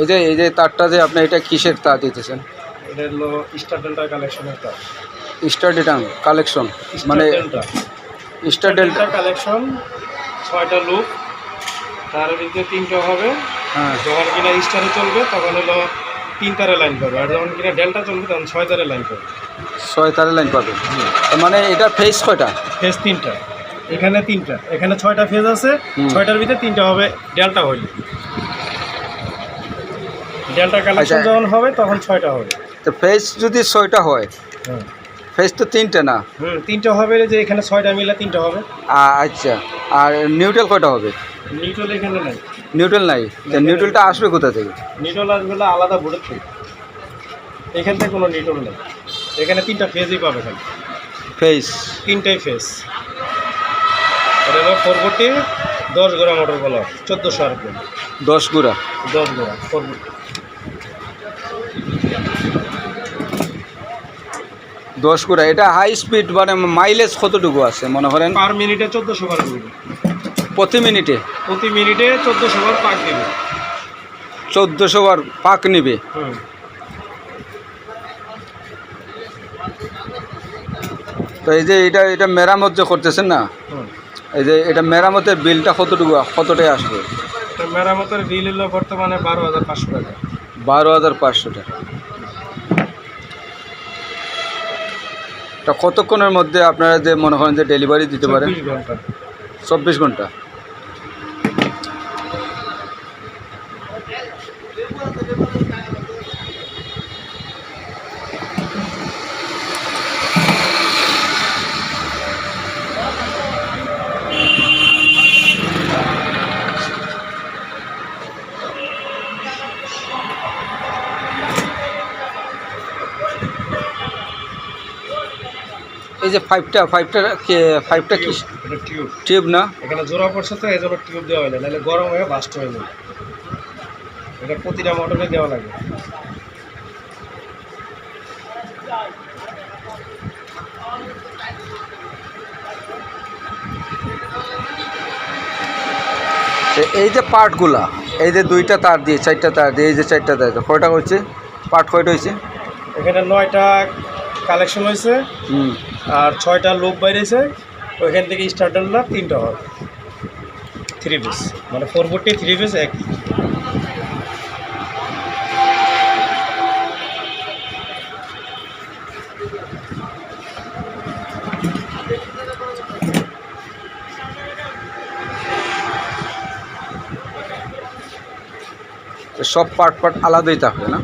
এই যে এই যে তারটা যে আপনি এটা কিসের তার দিতেছেন? এটা হলো স্টার ডেল্টা কালেকশনের তার। স্টার ডিটাং কালেকশন মানে স্টার ডেল্টা কালেকশন ছয়টা লুক তার ভিতরে তিনটা হবে। হ্যাঁ। যখন কিনা স্টারে চলবে তখন হলো তিন তারে লাইন করবে। আর যখন কিনা ডেল্টা চলবে তখন ছয় তারে লাইন করবে। ছয় তারের লাইন পাবে মানে এটা ফেস কয়টা? ফেস তিনটা। এখানে তিনটা। এখানে ছয়টা ফেজ আছে। ছয়টার ভিতরে তিনটা হবে ডেল্টা হইলে। ডেল্টা কালেকশন আচ্ছা। যখন হবে তখন ছয়টা হবে। তো ফেস যদি ছয়টা হয় ফেস তো তিনটে না? হুম তিনটা হবে যে এখানে ছয়টা মিলে তিনটা হবে। আচ্ছা। আর নিউট্রাল কয়টা হবে? নিউট্রাল এখানে নাই। নিউট্রাল নাই? তো নিউট্রালটা আসবে কোথা থেকে? নিউট্রাল আসবে হলো আলাদা বোর্ডের থেকে। এখান থেকে কোনো নিউট্রাল নেই। এখানে তিনটা ফেজই পাবে খালি। ফেস তিনটাই ফেজ এটা হলো ফোরবোর্ডটি দশ গোড়া মোটর বলা চোদ্দোশো আর কি। দশ গুড়া। দশ গোড়া দশ গুড়া এটা হাই স্পিড মানে মাইলেজ কতটুকু আছে মনে করেন? পার মিনিটে চোদ্দোশো বার প্রতি মিনিটে? প্রতি মিনিটে চোদ্দোশো বার পাক দেবে চোদ্দোশো বার পাক নিবে? তো এই যে এটা এটা মেরামত যে করতেছেন না? এই যে এটা মেরামতের বিলটা কতটুকু কতটাই আসবে? তো মেরামতের বিল হলো বর্তমানে বারো হাজার পাঁচশো টাকা। বারো হাজার পাঁচশো টাকা। তা কতক্ষণের মধ্যে আপনারা যে মনে করেন যে ডেলিভারি দিতে পারেন? চব্বিশ ঘণ্টা। চব্বিশ ঘণ্টা। এই যে ফাইভটা ফাইভটা কে ফাইভটা কি? টিউব টিউব না? এখানে জোড়া পড়ছে তো এই জন্য টিউব দেওয়া হয় না নাহলে গরম হয়ে বাস্ট হয়ে যাবে। এটা প্রতিটা মোটরে দেওয়া লাগে। এই যে পার্টগুলা এই যে দুইটা তার দিয়ে চারটা তার দিয়ে এই যে চারটা তার দিয়ে কয়টা হচ্ছে পার্ট কয়টা হয়েছে? এখানে নয়টা কালেকশন হয়েছে। হুম। আর ছয়টা লোক বাইরেছে ওইখান থেকে স্টার্টারটা তিনটা হয় থ্রি পিস মানে ফোর ফোরটি থ্রি পিস একই তো সব পার্ট পার্ট আলাদাই থাকবে না?